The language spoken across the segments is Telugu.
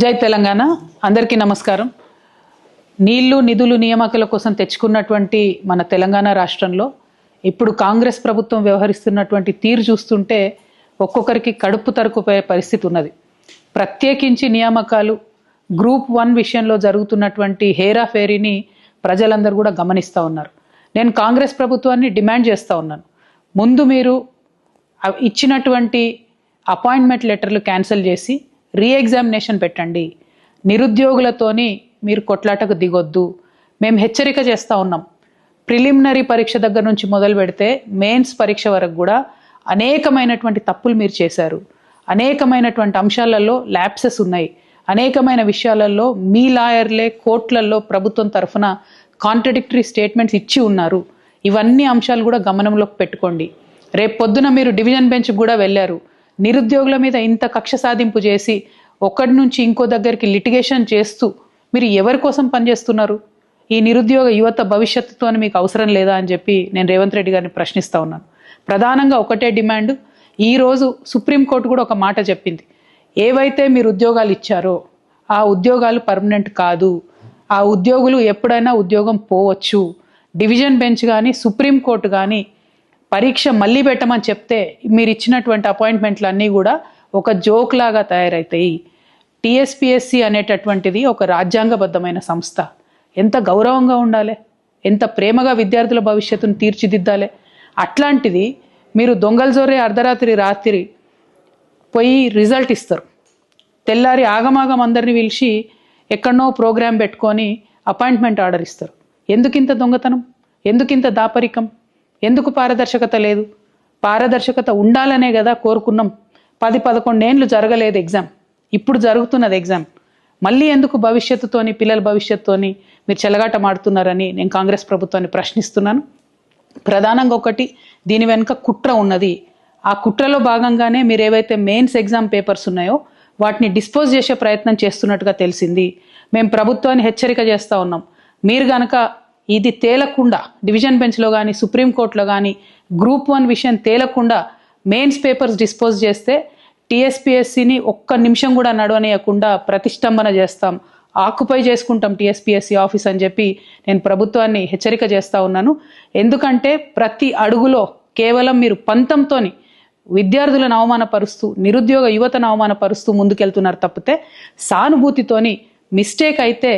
జై తెలంగాణ. అందరికీ నమస్కారం. నీళ్ళు నిధులు నియామకాల కోసం తెచ్చుకున్నటువంటి మన తెలంగాణ రాష్ట్రంలో ఇప్పుడు కాంగ్రెస్ ప్రభుత్వం వ్యవహరిస్తున్నటువంటి తీరు చూస్తుంటే ఒక్కొక్కరికి కడుపు తరుకుపోయే పరిస్థితి ఉన్నది. ప్రత్యేకించి నియామకాలు గ్రూప్ వన్ విషయంలో జరుగుతున్నటువంటి హేరాఫేరీని ప్రజలందరూ కూడా గమనిస్తూ ఉన్నారు. నేను కాంగ్రెస్ ప్రభుత్వాన్ని డిమాండ్ చేస్తూ ఉన్నాను. ముందు మీరు ఇచ్చినటువంటి అపాయింట్మెంట్ లెటర్లు క్యాన్సిల్ చేసి రీఎగ్జామినేషన్ పెట్టండి. నిరుద్యోగులతోని మీరు కొట్లాటకు దిగొద్దు. మేము హెచ్చరిక చేస్తూ ఉన్నాం. ప్రిలిమినరీ పరీక్ష దగ్గర నుంచి మొదలు పెడితే మెయిన్స్ పరీక్ష వరకు కూడా అనేకమైనటువంటి తప్పులు మీరు చేశారు. అనేకమైనటువంటి అంశాలలో ల్యాప్సెస్ ఉన్నాయి. అనేకమైన విషయాలలో మీ లాయర్లే కోర్టులలో ప్రభుత్వం తరఫున కాంట్రడిక్టరీ స్టేట్మెంట్స్ ఇచ్చి ఉన్నారు. ఇవన్నీ అంశాలు కూడా గమనంలోకి పెట్టుకోండి. రేపు పొద్దున మీరు డివిజన్ బెంచ్ కూడా వెళ్ళారు. నిరుద్యోగుల మీద ఇంత కక్ష సాధింపు చేసి ఒకటి నుంచి ఇంకో దగ్గరికి లిటిగేషన్ చేస్తూ మీరు ఎవరి కోసం పనిచేస్తున్నారు? ఈ నిరుద్యోగ యువత భవిష్యత్తుతో మీకు అవసరం లేదా అని చెప్పి నేను రేవంత్ రెడ్డి గారిని ప్రశ్నిస్తూ ఉన్నాను. ప్రధానంగా ఒకటే డిమాండ్ ఈరోజు సుప్రీంకోర్టు కూడా ఒక మాట చెప్పింది. ఏవైతే మీరు ఉద్యోగాలు ఇచ్చారో ఆ ఉద్యోగాలు పర్మనెంట్ కాదు. ఆ ఉద్యోగులు ఎప్పుడైనా ఉద్యోగం పోవచ్చు. డివిజన్ బెంచ్ కానీ సుప్రీంకోర్టు కానీ పరీక్ష మళ్ళీ పెట్టమని చెప్తే మీరు ఇచ్చినటువంటి అపాయింట్మెంట్లు అన్నీ కూడా ఒక జోక్ లాగా తయారవుతాయి టీఎస్పిఎస్సి అనేటటువంటిది ఒక రాజ్యాంగబద్ధమైన సంస్థ. ఎంత గౌరవంగా ఉండాలి? ఎంత ప్రేమగా విద్యార్థుల భవిష్యత్తును తీర్చిదిద్దాలి? అట్లాంటిది మీరు దొంగలజోరే అర్ధరాత్రి రాత్రి పోయి రిజల్ట్ ఇస్తారు. తెల్లారి ఆగమాగం అందరిని పిలిచి ఎక్కడనో ప్రోగ్రాం పెట్టుకొని అపాయింట్మెంట్ ఆర్డర్ ఇస్తారు. ఎందుకింత దొంగతనం? ఎందుకింత దాపరికం? ఎందుకు పారదర్శకత లేదు? పారదర్శకత ఉండాలనే కదా కోరుకున్నాం. పది పదకొండేండ్లు జరగలేదు ఎగ్జామ్. ఇప్పుడు జరుగుతున్నది ఎగ్జామ్. మళ్ళీ ఎందుకు భవిష్యత్తుతోని పిల్లల భవిష్యత్తుతోని మీరు చెలగాట మాడుతున్నారని నేను కాంగ్రెస్ ప్రభుత్వాన్ని ప్రశ్నిస్తున్నాను. ప్రధానంగా ఒకటి దీని వెనుక కుట్ర ఉన్నది. ఆ కుట్రలో భాగంగానే మీరు ఏవైతే మెయిన్స్ ఎగ్జామ్ పేపర్స్ ఉన్నాయో వాటిని డిస్పోజ్ చేసే ప్రయత్నం చేస్తున్నట్టుగా తెలిసింది. మేము ప్రభుత్వాన్ని హెచ్చరిక చేస్తూ ఉన్నాం. మీరు గనక ఇది తేలకుండా డివిజన్ బెంచ్లో కానీ సుప్రీంకోర్టులో కానీ గ్రూప్ వన్ విషయం తేలకుండా మెయిన్స్ పేపర్స్ డిస్పోజ్ చేస్తే టీఎస్పీఎస్సిని ఒక్క నిమిషం కూడా నడవనీయకుండా ప్రతిష్టంభన చేస్తాం. ఆక్యుపై చేసుకుంటాం టీఎస్పీఎస్సీ ఆఫీస్ అని చెప్పి నేను ప్రభుత్వాన్ని హెచ్చరిక చేస్తూ ఉన్నాను. ఎందుకంటే ప్రతి అడుగులో కేవలం మీరు పంతంతోని విద్యార్థులను అవమానపరుస్తూ నిరుద్యోగ యువతను అవమానపరుస్తూ ముందుకెళ్తున్నారు తప్పితే సానుభూతితోని మిస్టేక్ అయితే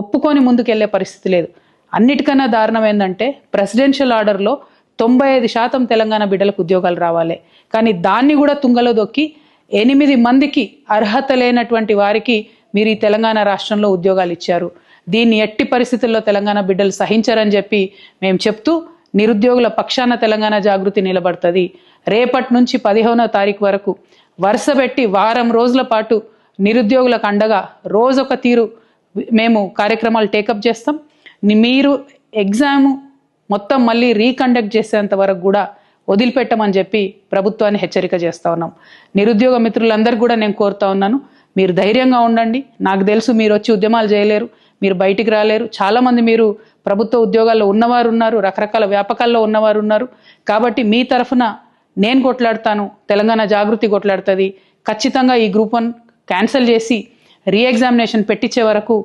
ఒప్పుకొని ముందుకెళ్ళే పరిస్థితి లేదు. అన్నిటికన్నా దారుణం ఏంటంటే ప్రెసిడెన్షియల్ ఆర్డర్లో తొంభై ఐదు శాతం తెలంగాణ బిడ్డలకు ఉద్యోగాలు రావాలి. కానీ దాన్ని కూడా తుంగలో దొక్కి ఎనిమిది మందికి అర్హత లేనటువంటి వారికి మీరు ఈ తెలంగాణ రాష్ట్రంలో ఉద్యోగాలు ఇచ్చారు. దీన్ని ఎట్టి పరిస్థితుల్లో తెలంగాణ బిడ్డలు సహించరని చెప్పి మేము చెప్తూ నిరుద్యోగుల పక్షాన తెలంగాణ జాగృతి నిలబడుతుంది. రేపటి నుంచి పదిహేనో తారీఖు వరకు వరుస పెట్టి వారం రోజుల పాటు నిరుద్యోగులకు అండగా రోజొక తీరు మేము కార్యక్రమాలు టేకప్ చేస్తాం. మీరు ఎగ్జామ్ మొత్తం మళ్ళీ రీకండక్ట్ చేసేంత వరకు కూడా వదిలిపెట్టమని చెప్పి ప్రభుత్వాన్ని హెచ్చరిక చేస్తా ఉన్నాం. నిరుద్యోగ మిత్రులందరూ కూడా నేను కోరుతా ఉన్నాను. మీరు ధైర్యంగా ఉండండి. నాకు తెలుసు మీరు వచ్చి ఉద్యమాలు చేయలేరు. మీరు బయటికి రాలేరు. చాలామంది మీరు ప్రభుత్వ ఉద్యోగాల్లో ఉన్నవారు ఉన్నారు. రకరకాల వ్యాపకాల్లో ఉన్నవారు ఉన్నారు. కాబట్టి మీ తరఫున నేను కొట్లాడతాను. తెలంగాణ జాగృతి కొట్లాడుతుంది. ఖచ్చితంగా ఈ గ్రూప్ వన్ క్యాన్సిల్ చేసి రీఎగ్జామినేషన్ పెట్టించే వరకు